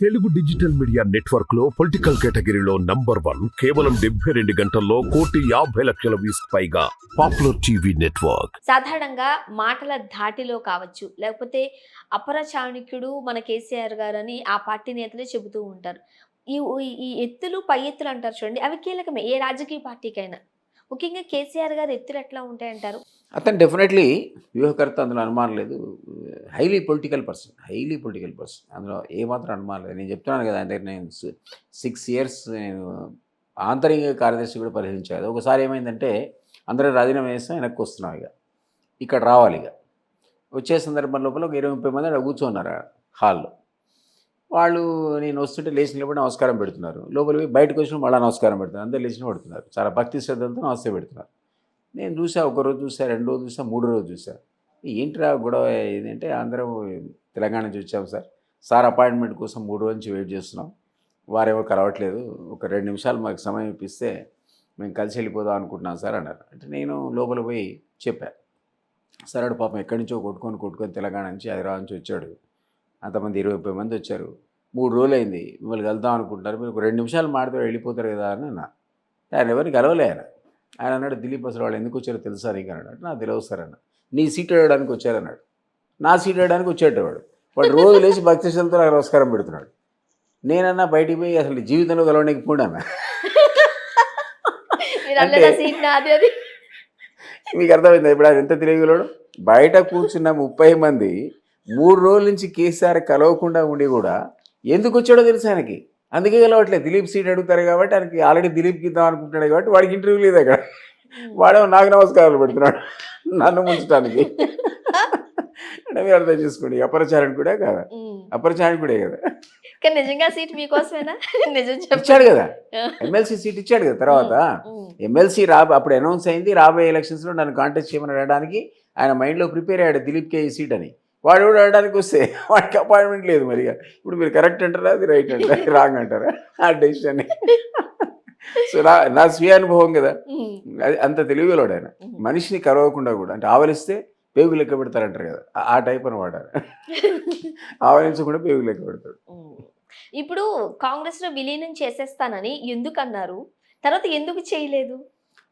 Telugu digital media నెట్వర్క్లో political కేటగిరీలో number one కేవలం డెబ్బై రెండు గంటల్లో కోటి యాభై లక్షల వ్యూస్ పైగా పాపులర్ టీవీ నెట్వర్క్. సాధారణంగా మాటల ధాటిలో కావచ్చు లేకపోతే అపర మన కేసీఆర్ గారు అని ఆ పార్టీ నేతలే చెబుతూ ఉంటారు. ఈ ఈ ఎత్తులు పై ఎత్తులు అంటారు చూడండి అవి కీలకమే ఏ రాజకీయ పార్టీకైనా. ముఖ్యంగా కేసీఆర్ గారు ఎత్తులు ఎట్లా ఉంటాయంటారు అతను డెఫినెట్లీ వ్యూహకర్త అందులో అనుమానం లేదు. Highly political person highly political person అందులో ఏమాత్రం అనుమానం లేదు. నేను చెప్తున్నాను కదా ఆయన దగ్గర నేను సిక్స్ ఇయర్స్ నేను ఆంతరిక కార్యదర్శి కూడా పరిశీలించాను ఒకసారి ఏమైందంటే అందరూ రాజీనామా చేస్తే వెనక్కి వస్తున్నాం ఇక. ఇక్కడ రావాలి ఇక. వచ్చే సందర్భం లోపల ఒక ఇరవై ముప్పై మంది అక్కడ కూర్చున్నారు హాల్లో వాళ్ళు నేను వస్తుంటే లేచిన లోపల నమస్కారం పెడుతున్నారు. లోపల పోయి బయటకు వచ్చిన మళ్ళీ నమస్కారం పెడుతున్నారు. అందరు లేచిన పెడుతున్నారు. చాలా భక్తి శ్రద్ధలతో నమస్తే పెడుతున్నారు. నేను చూసా ఒక రోజు చూసా రెండు రోజు చూసా మూడు రోజు చూసా. ఏంటిరా గొడవ? ఏంటంటే అందరం తెలంగాణ నుంచి వచ్చాము సార్. సార్ అపాయింట్మెంట్ కోసం మూడు రోజు నుంచి వెయిట్ చేస్తున్నాం. వారేమో కలవట్లేదు. ఒక రెండు నిమిషాలు మాకు సమయం ఇప్పిస్తే మేము కలిసి వెళ్ళిపోదాం అనుకుంటున్నాం సార్ అన్నారు. అంటే నేను లోపల పోయి చెప్పాను సార్ పాపం ఎక్కడి నుంచో కొట్టుకొని కొట్టుకొని తెలంగాణ నుంచి హైదరాబాద్ నుంచి వచ్చాడు. అంతమంది ఇరవై ముప్పై మంది వచ్చారు. మూడు రోజులు అయింది మిమ్మల్ని కలుద్దాం అనుకుంటారు మీరు ఒక రెండు నిమిషాలు మాడితే వెళ్ళిపోతారు కదా అని అన్నా. ఆయన ఎవరిని కలవలే ఆయన. ఆయన అన్నాడు దిలీప్ అసలు వాళ్ళు ఎందుకు వచ్చారో తెలుసా నీకు? అన్నాడు. నాకు తెలియదు సార్ అన్న నీ సీట్ వేయడానికి వచ్చారన్నాడు నా సీట్ వేయడానికి వచ్చేట వాడు వాడు రోజు లేచి భక్తి శ్రద్ధతో నాకు నమస్కారం పెడుతున్నాడు. నేనన్నా బయటికి పోయి అసలు జీవితంలో కలవడానికి పోడాను మీకు అర్థమైంది? ఇప్పుడు అది ఎంత తెలియగలడు బయట కూర్చున్న ముప్పై మంది మూడు రోజుల నుంచి కేసీఆర్ కలవకుండా ఉండి కూడా ఎందుకు వచ్చాడో తెలుసు ఆయనకి? అందుకే కలవట్లేదు. దిలీప్ సీట్ అడుగుతారు కాబట్టి ఆయనకి ఆల్రెడీ దిలీప్కి ఇద్దాం అనుకుంటున్నాడు కాబట్టి వాడికి ఇంటర్వ్యూ లేదు అక్కడ. వాడేమో నాకు నమస్కారాలు పెడుతున్నాడు. నన్ను ముంచడానికి అంటే మీరు అర్థం చేసుకోండి. అపరచారణ కూడా కాదా. ఉమ్. అపరచారణ కూడా కదా. కానీ నిజంగా సీట్ మీకోసమేనా? నిజం ఇచ్చాడు కదా. ఎమ్మెల్సీ సీట్ ఇచ్చాడు కదా తర్వాత. ఉమ్. ఎమ్మెల్సీ రా అప్పుడు అనౌన్స్ అయింది. రాబోయే ఎలక్షన్స్లో నన్ను కాంటెస్ట్ చేయమని అడగడానికి ఆయన మైండ్లో ప్రిపేర్ అయ్యాడు దిలీప్కే ఈ సీట్ అని. వాడు కూడా అడగడానికి వస్తే వాడికి అపాయింట్మెంట్ లేదు మరి ఇప్పుడు మీరు కరెక్ట్ అంటారా? అది రైట్ అంటారా? రాంగ్ అంటారా? ఆ డెసిషన్ సో నా నా స్వీయ అనుభవం కదా. అది అంత తెలివిలోడు ఆయన. మనిషిని కరవకుండా కూడా అంటే ఆవలిస్తే పేగు లెక్క పెడతారంటారు కదా. ఆ- టైప్ అని వాడారు ఆవలించకుండా పేగు లెక్క పెడతాడు. ఇప్పుడు కాంగ్రెస్లో విలీనం చేసేస్తానని ఎందుకు అన్నారు? తర్వాత ఎందుకు చేయలేదు?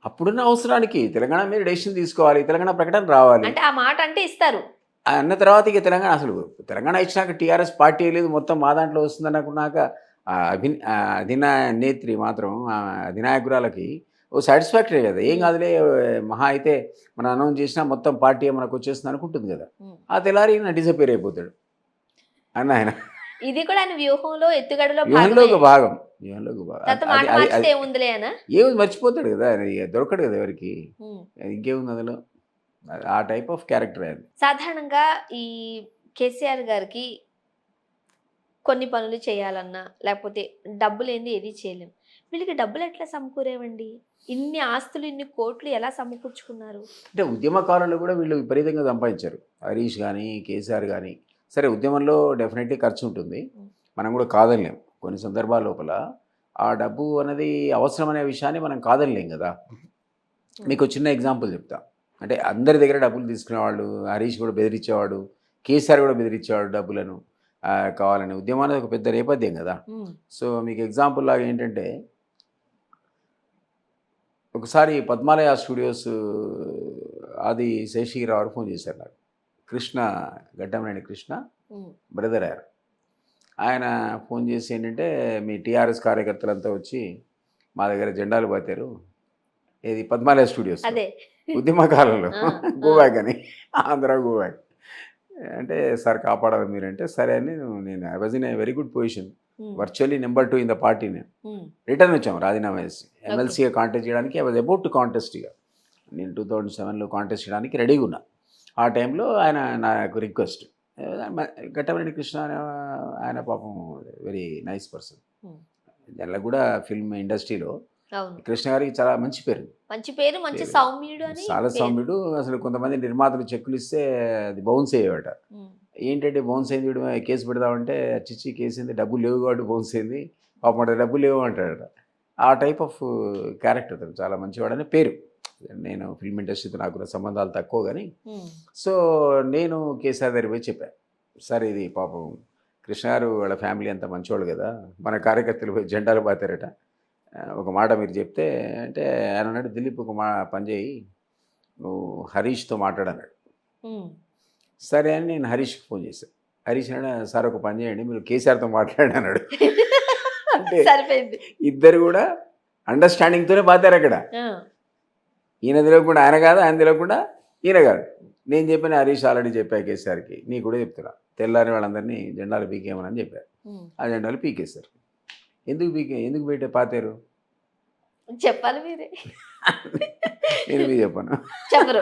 అప్పుడున్న అవసరానికి తెలంగాణ మీద డెసిషన్ తీసుకోవాలి తెలంగాణ ప్రకటన రావాలి. అంటే ఆ మాట అంటే ఇస్తారు. అన్న తర్వాత ఇక తెలంగాణ అసలు తెలంగాణ ఇచ్చినాక టీఆర్ఎస్ పార్టీ లేదు మొత్తం మా దాంట్లో వస్తుందని అనుకున్నాక ఆ అభి ఆ అధినా నేత్రి మాత్రం అధినాయకురాలకి ఓ సాటిస్ఫాక్టరీ కదా. ఏం కాదులే మహా అయితే మనం అనౌన్స్ చేసినా మొత్తం పార్టీ మనకు వచ్చేస్తుంది అనుకుంటుంది కదా. ఆ తెల్లారి నా డిసపేర్ అయిపోతాడు. అన్న ఆయన. ఇది కూడా ఆయన వ్యూహంలో ఎత్తుగడలో వ్యూహంలో ఒక భాగమే. భాగం. భాగం ఏముంది మర్చిపోతాడు కదా. దొరకడు కదా ఎవరికి. ఇంకేముంది అందులో? ఆ టైప్ ఆఫ్ క్యారెక్టర్ అది. సాధారణంగా ఈ కేసీఆర్ గారికి కొన్ని పనులు చేయాలన్నా లేకపోతే డబ్బులు ఏంది ఏది చేయలేం. వీళ్ళకి డబ్బులు ఎట్లా సమకూరేవండి? ఇన్ని ఆస్తులు ఇన్ని కోట్లు ఎలా సమకూర్చుకున్నారు? అంటే ఉద్యమకాలంలో కూడా వీళ్ళు విపరీతంగా సంపాదించారు. హరీష్ కానీ కేసీఆర్ కానీ సరే ఉద్యమంలో డెఫినెట్లీ ఖర్చు ఉంటుంది. మనం కూడా కాదనలేం. కొన్ని సందర్భాల లోపల ఆ డబ్బు అనేది అవసరం అనే విషయాన్ని మనం కాదనలేం కదా. మీకు చిన్న ఎగ్జాంపుల్ చెప్తా. అంటే అందరి దగ్గర డబ్బులు తీసుకునేవాళ్ళు హరీష్ కూడా బెదిరించేవాడు కేసీఆర్ కూడా బెదిరించేవాడు డబ్బులను కావాలని ఉద్యమం అనేది ఒక పెద్ద నేపథ్యం కదా. సో మీకు ఎగ్జాంపుల్ లాగా ఏంటంటే ఒకసారి పద్మాలయ స్టూడియోస్ ఆది శేషగిరావు గారు ఫోన్ చేశారు నాకు. కృష్ణ గడ్డమనేని కృష్ణ. బ్రదర్ ఆయన ఆయన ఫోన్ చేసి ఏంటంటే మీ టీఆర్ఎస్ కార్యకర్తలంతా వచ్చి మా దగ్గర జెండాలు పాతారు. ఏది పద్మాలయ స్టూడియోస్ అదే. ఉద్యమ కాలంలో ఆ, గోబ్యాక్ అని ఆంధ్ర గోబ్యాక్ అంటే సార్ కాపాడాలి మీరంటే సరే అని నేను I was in a very good position. Virtually number two in the party నేను. రిటర్న్ వచ్చాము రాజీనామా చేసి. ఎమ్మెల్సీగా కాంటెస్ట్ చేయడానికి I was about to contest ఇక. నేను టూ థౌజండ్ సెవెన్లో కాంటెస్ట్ చేయడానికి రెడీగా ఉన్నా ఆ టైంలో ఆయన నాకు రిక్వెస్ట్ గట్టమరెడ్డి కృష్ణ అనే ఆయన పాపం వెరీ నైస్ పర్సన్. దానిలో కూడా ఫిల్మ్ ఇండస్ట్రీలో కృష్ణ గారికి చాలా మంచి పేరు. మంచి పేరు మంచి. సౌమ్యుడు అని చాలా. సౌమ్యుడు. అసలు కొంతమంది నిర్మాతలు చెక్కులు ఇస్తే అది బౌన్స్ అయ్యేవాట. ఏంటంటే బౌన్స్ అయింది వీడు కేసు పెడదామంటే చిచ్చి కేసు అయింది డబ్బులు లేవు కాబట్టి బౌన్స్ అయింది. పాపం డబ్బులు లేవు అంటాడట. ఆ టైప్ ఆఫ్ క్యారెక్టర్ అతను చాలా మంచివాడని పేరు. నేను ఫిల్మ్ ఇండస్ట్రీతో నాకు కూడా సంబంధాలు తక్కువ కానీ. సో నేను కేసీఆర్ దగ్గర పోయి చెప్పాను సార్ ఇది పాపం కృష్ణ గారు వాళ్ళ ఫ్యామిలీ అంతా మంచివాళ్ళు కదా. మన కార్యకర్తలు పోయి జెండాలు పాతారట. ఒక మాట మీరు చెప్తే అంటే ఆయన అన్నాడు దిలీప్ ఒక మా పని చేయి. నువ్వు హరీష్తో మాట్లాడన్నాడు. సరే అని నేను హరీష్కి ఫోన్ చేశాను హరీష్ అన్నాడు సార్ ఒక పని చేయండి మీరు కేసీఆర్తో మాట్లాడి అన్నాడు. అంటే ఇద్దరు కూడా అండర్స్టాండింగ్తోనే పాతారు అక్కడ. ఈయన తెలియకుండా ఆయన కాదు ఆయన తెలియకుండా ఈయన కాదు. నేను చెప్పిన హరీష్ ఆల్రెడీ చెప్పా కేసీఆర్కి. నీ కూడా చెప్తున్నా. తెల్లారి వాళ్ళందరినీ జెండాలు పీకేయమని చెప్పారు. ఆ జెండాలు పీకేశారు. ఎందుకు పీకే ఎందుకు పెట్టే పాతారు? చెప్పాలి మీరే. నేను మీకు చెప్పాను. చెప్పరు.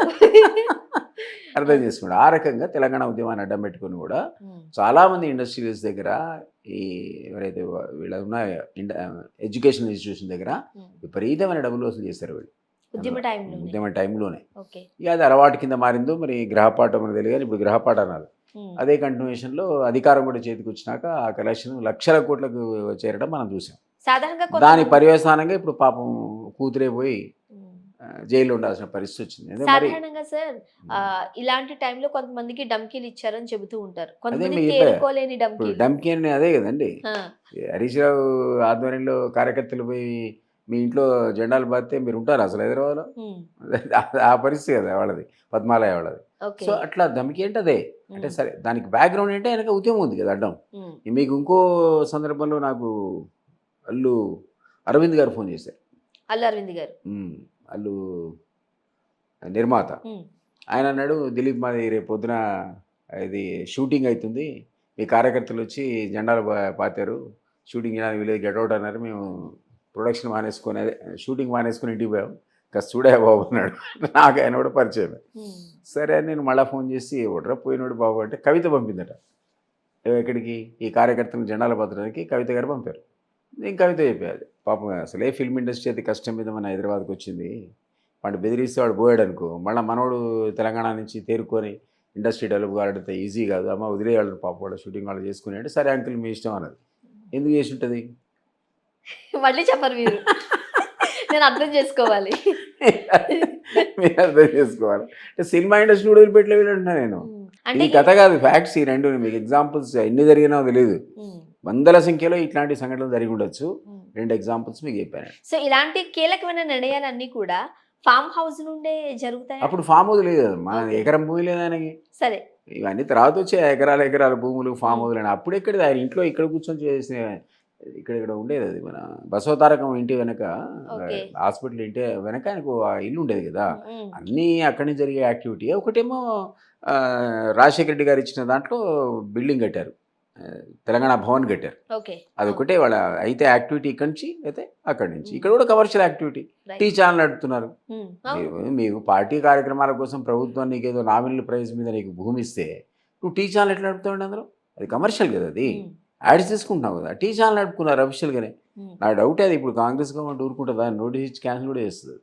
అర్థం చేసుకోండి ఆ రకంగా తెలంగాణ ఉద్యమాన్ని అడ్డం పెట్టుకుని కూడా. చాలామంది ఇండస్ట్రీస్ దగ్గర ఈ ఎవరైతే వీళ్ళ ఉన్న ఎడ్యుకేషన్ ఇన్స్టిట్యూషన్ దగ్గర. విపరీతమైన డబ్బులు వసూలు చేస్తారు వీళ్ళు. ఉద్యమ టైంలో ఉద్యమ టైంలోనే ఇక అది అలవాటు కింద మారిందో మరి గ్రహపాఠం అని తెలియదు ఇప్పుడు గ్రహపాఠ అన్నారు. అదే కంటిన్యూషన్లో అధికారం కూడా చేతికి వచ్చినాక ఆ కలెక్షన్ లక్షల కోట్లకు చేరడం మనం చూసాం. సాధారణంగా దాని పర్యవసానంగా ఇప్పుడు పాపం కూతురే పోయి జైల్లో ఉండాల్సిన పరిస్థితి వచ్చింది. సాధారణంగా సార్ ఇలాంటి టైంలో కొంతమందికి డమ్కీలు ఇచ్చారని చెబుతూ ఉంటారు. కొంతమంది డమ్కి అని అదే కదండి. హరీష్ రావు ఆధ్వర్యంలో కార్యకర్తలు పోయి మీ ఇంట్లో జెండాలు బాధితే మీరు ఉంటారు అసలు హైదరాబాద్లో. ఆ పరిస్థితి కదా వాళ్ళది పద్మాలయ వాళ్ళది. సో అట్లా దమ్కి అంటే అదే అంటే. సరే దానికి బ్యాక్గ్రౌండ్ అంటే వెనక ఉద్యమం ఉంది కదా అడ్డం. మీకు ఇంకో సందర్భంలో నాకు అల్లు అరవింద్ గారు ఫోన్ చేశారు. అల్లు అరవింద్ గారు. అల్లు నిర్మాత. ఆయన అన్నాడు దిలీప్ మాది రేపు పొద్దున ఇది షూటింగ్ అవుతుంది మీ కార్యకర్తలు వచ్చి జెండాలు పాతారు. షూటింగ్ చేయడానికి వీలేదు గెట్అవుట్ అన్నారు. మేము ప్రొడక్షన్ మానేసుకొని అదే షూటింగ్ మానేసుకొని ఇంటికి పోయాం. ఇంకా చూడే బాబు అన్నాడు నాకు ఆయన కూడా పరిచయం ఉమ్. సరే అని నేను మళ్ళీ ఫోన్ చేసి ఒడ్ర పోయినోడు బాబు? అంటే కవిత పంపిందట. ఎక్కడికి? ఈ కార్యకర్తలు జెండాల భద్రానికి కవిత గారు పంపారు. నేను కవిత చెప్పాను పాపం అసలే ఫిల్మ్ ఇండస్ట్రీ అయితే కష్టం మీద మన హైదరాబాద్కి వచ్చింది. వాడు బెదిరిస్తే వాడు పోయాడు అనుకో మళ్ళీ మనోడు తెలంగాణ నుంచి తేరుకొని ఇండస్ట్రీ డెవలప్ కావాలంటే ఈజీ కాదు. అమ్మ వదిలేయాలి పాప వాడు షూటింగ్ వాళ్ళు చేసుకుని అంటే సరే అంకుల్ మీ ఇష్టం అన్నది. ఎందుకు చేసి ఉంటుంది? మళ్ళీ చెప్పరు మీరు. నేను అర్థం చేసుకోవాలి. మీరు అర్థం చేసుకోవాలి. అంటే సినిమా ఇండస్ట్రీ కూడా వదిలిపెట్టలేదు అంటున్నా నేను. ఈ అంటే కథ కాదు ఫ్యాక్ట్స్ ఈ రెండు. మీకు ఎగ్జాంపుల్స్ ఎన్ని జరిగినా తెలియదు. వందల సంఖ్యలో ఇట్లాంటి సంఘటనలు జరిగి ఉండొచ్చు. రెండు ఎగ్జాంపుల్స్ మీకు చెప్పాను. సో ఇలాంటి కీలకమైన నిర్ణయాలన్నీ కూడా ఫామ్ హౌస్ నుండే జరుగుతాయి? అప్పుడు ఫామ్ హౌస్ లేదు మన. ఎకరం భూమి లేదు ఆయనకి. సరే. ఇవన్నీ తర్వాత వచ్చే ఎకరాల ఎకరాల భూములు ఫామ్ హౌస్ అని. అప్పుడు ఎక్కడ ఆయన? ఇంట్లో ఇక్కడ కూర్చొని చేసిన ఇక్కడ ఇక్కడ ఉండేది అది మన బసవతారకం ఇంటి వెనక. హాస్పిటల్ ఇంటి వెనక ఆయనకు ఆ ఇల్లు ఉండేది కదా. అన్నీ అక్కడి నుంచి జరిగే యాక్టివిటీ. ఒకటేమో రాజశేఖర రెడ్డి గారు ఇచ్చిన దాంట్లో బిల్డింగ్ కట్టారు. తెలంగాణ భవన్ కట్టారు. ఓకే. అదొకటే వాళ్ళ అయితే యాక్టివిటీ ఇక్కడి నుంచి అయితే అక్కడి నుంచి. ఇక్కడ కూడా కమర్షియల్ యాక్టివిటీ. టీ ఛానల్ నడుపుతున్నారు. మీకు పార్టీ కార్యక్రమాల కోసం ప్రభుత్వం నీకు ఏదో నామినల్ ప్రైస్ మీద నీకు భూమి ఇస్తే నువ్వు టీ ఛానల్ ఎట్లా నడుపుతావు అందులో? అది కమర్షియల్ కదా అది. ఉమ్. యాడ్స్ తీసుకుంటున్నావు కదా టీ ఛానల్ నడుపుకున్నారు అఫీషియల్గానే. నా డౌట్ అది ఇప్పుడు కాంగ్రెస్ గవర్నమెంట్ ఊరుకుంటుందా నోటీస్ ఇచ్చి క్యాన్సిల్ కూడా చేస్తుంది